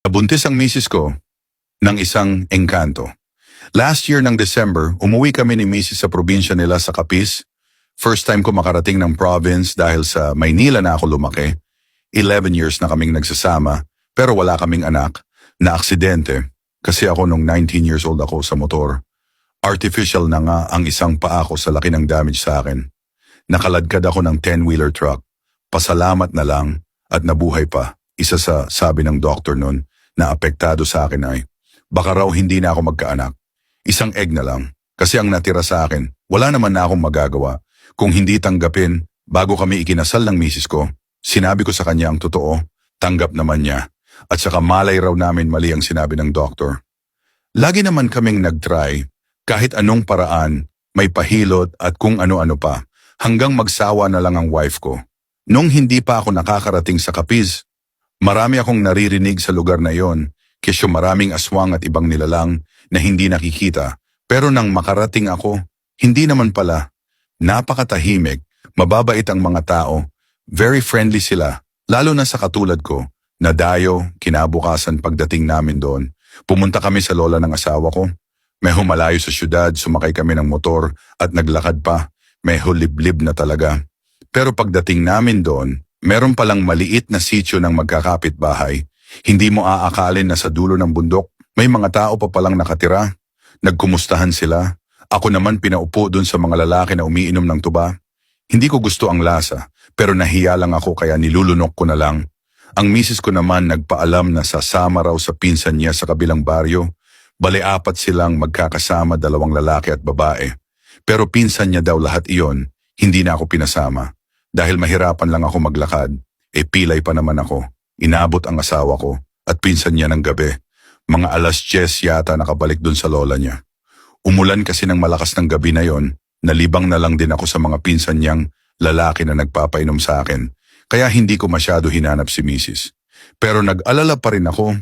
Nabuntis ang misis ko ng isang engkanto. Last year ng December, umuwi kami ni misis sa probinsya nila sa Capiz. First time ko makarating ng province dahil sa Maynila na ako lumaki. 11 years na kaming nagsasama, pero wala kaming anak. Na aksidente, kasi ako nung 19 years old ako sa motor. Artificial na nga ang isang paa ko sa laki ng damage sa akin. Nakaladkad ako ng 10-wheeler truck. Pasalamat na lang at nabuhay pa. Isa sa sabi ng doktor nun na apektado sa akin ay, baka raw hindi na ako magkaanak. Isang egg na lang. Kasi ang natira sa akin, wala naman na akong magagawa. Kung hindi tanggapin, bago kami ikinasal ng misis ko, sinabi ko sa kanya ang totoo, tanggap naman niya. At saka malay raw namin mali ang sinabi ng doktor. Lagi naman kaming nag-try, kahit anong paraan, may pahilot at kung ano-ano pa, hanggang magsawa na lang ang wife ko. Nung hindi pa ako nakakarating sa Capiz, marami akong naririnig sa lugar na yon, kesyo maraming aswang at ibang nilalang na hindi nakikita. Pero nang makarating ako, hindi naman pala. Napakatahimik, mababait ang mga tao, very friendly sila, lalo na sa katulad ko, na dayo, kinabukasan pagdating namin doon. Pumunta kami sa lola ng asawa ko. May humalayo sa syudad, sumakay kami ng motor at naglakad pa. May liblib na talaga. Pero pagdating namin doon, meron palang maliit na sityo ng magkakapit bahay. Hindi mo aakalin na sa dulo ng bundok, may mga tao pa palang nakatira. Nagkumustahan sila. Ako naman pinaupo doon sa mga lalaki na umiinom ng tuba. Hindi ko gusto ang lasa, pero nahiya lang ako kaya nilulunok ko na lang. Ang misis ko naman nagpaalam na sasama raw sa pinsan niya sa kabilang baryo. Bale apat silang magkakasama dalawang lalaki at babae. Pero pinsan niya daw lahat iyon, hindi na ako pinasama. Dahil mahirapan lang ako maglakad, e pilay pa naman ako. Inabot ang asawa ko at pinsan niya ng gabi. Mga alas 10 yata nakabalik dun sa lola niya. Umulan kasi ng malakas ng gabi na yon, nalibang na lang din ako sa mga pinsan niyang lalaki na nagpapainom sa akin, kaya hindi ko masyado hinanap si misis. Pero nag-alala pa rin ako.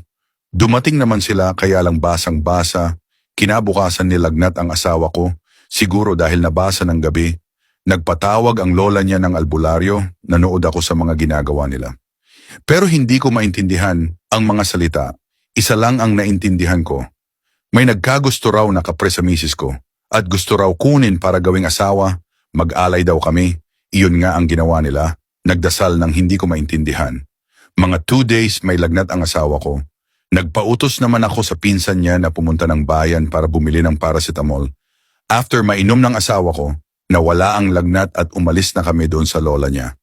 Dumating naman sila kaya lang basang-basa. Kinabukasan nilagnat ang asawa ko, siguro dahil nabasa ng gabi. Nagpatawag ang lola niya ng albularyo, nanood ako sa mga ginagawa nila. Pero hindi ko maintindihan ang mga salita. Isa lang ang naintindihan ko. May nagkagusto raw na kapre sa misis ko at gusto raw kunin para gawing asawa, mag-alay daw kami. Iyon nga ang ginawa nila. Nagdasal ng hindi ko maintindihan. Mga two days may lagnat ang asawa ko. Nagpautos naman ako sa pinsan niya na pumunta ng bayan para bumili ng paracetamol. After mainom ng asawa ko, nawala ang lagnat at umalis na kami doon sa lola niya.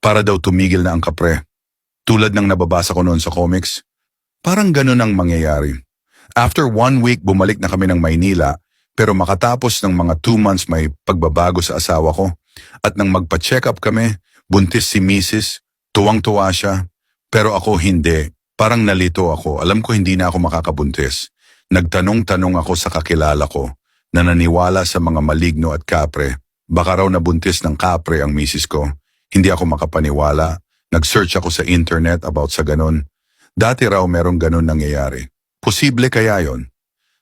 Para daw tumigil na ang kapre. Tulad ng nababasa ko noon sa comics, parang ganun ang mangyayari. After one week, bumalik na kami ng Maynila, pero makatapos ng mga two months may pagbabago sa asawa ko. At nang magpa-check up kami, buntis si Mrs., tuwang-tuwa siya. Pero ako hindi. Parang nalito ako. Alam ko hindi na ako makakabuntis. Nagtanong-tanong ako sa kakilala ko na naniwala sa mga maligno at kapre. Baka raw nabuntis ng kapre ang misis ko. Hindi ako makapaniwala. Nag-search ako sa internet about sa ganon. Dati raw merong ganon nangyayari. Posible kaya yon?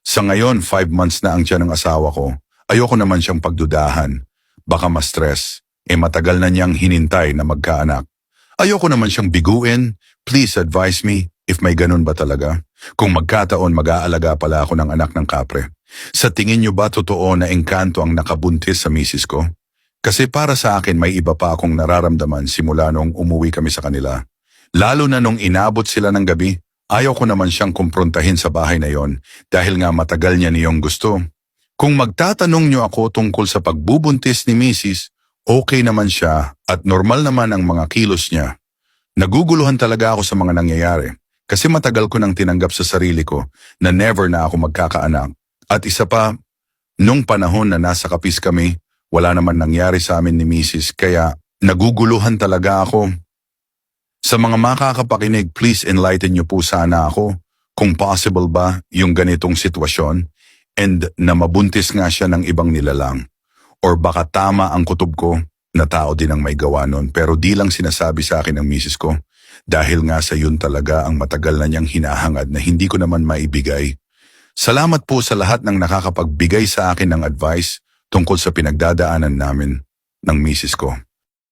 Sa ngayon, five months na ang tiyan ng asawa ko. Ayoko naman siyang pagdudahan. Baka ma-stress. Eh matagal na niyang hinintay na magkaanak. Ayoko naman siyang biguin. Please advise me if may ganun ba talaga. Kung magkataon mag-aalaga pala ako ng anak ng kapre. Sa tingin niyo ba totoo na engkanto ang nakabuntis sa misis ko? Kasi para sa akin may iba pa akong nararamdaman simula nung umuwi kami sa kanila. Lalo na nung inabot sila ng gabi, ayaw ko naman siyang kumprontahin sa bahay na yon dahil nga matagal niya niyong gusto. Kung magtatanong niyo ako tungkol sa pagbubuntis ni Mrs., okay naman siya at normal naman ang mga kilos niya. Naguguluhan talaga ako sa mga nangyayari kasi matagal ko nang tinanggap sa sarili ko na never na ako magkakaanak. At isa pa, nung panahon na nasa kapis kami, wala naman nangyari sa amin ni Mrs. kaya naguguluhan talaga ako. Sa mga makakapakinig, please enlighten niyo po sana ako kung possible ba yung ganitong sitwasyon and na mabuntis nga siya ng ibang nilalang. Or baka tama ang kutob ko na tao din ang may gawa nun pero di lang sinasabi sa akin ng misis ko dahil nga sa yun talaga ang matagal na niyang hinahangad na hindi ko naman maibigay. Salamat po sa lahat ng nakakapagbigay sa akin ng advice tungkol sa pinagdadaanan namin ng misis ko.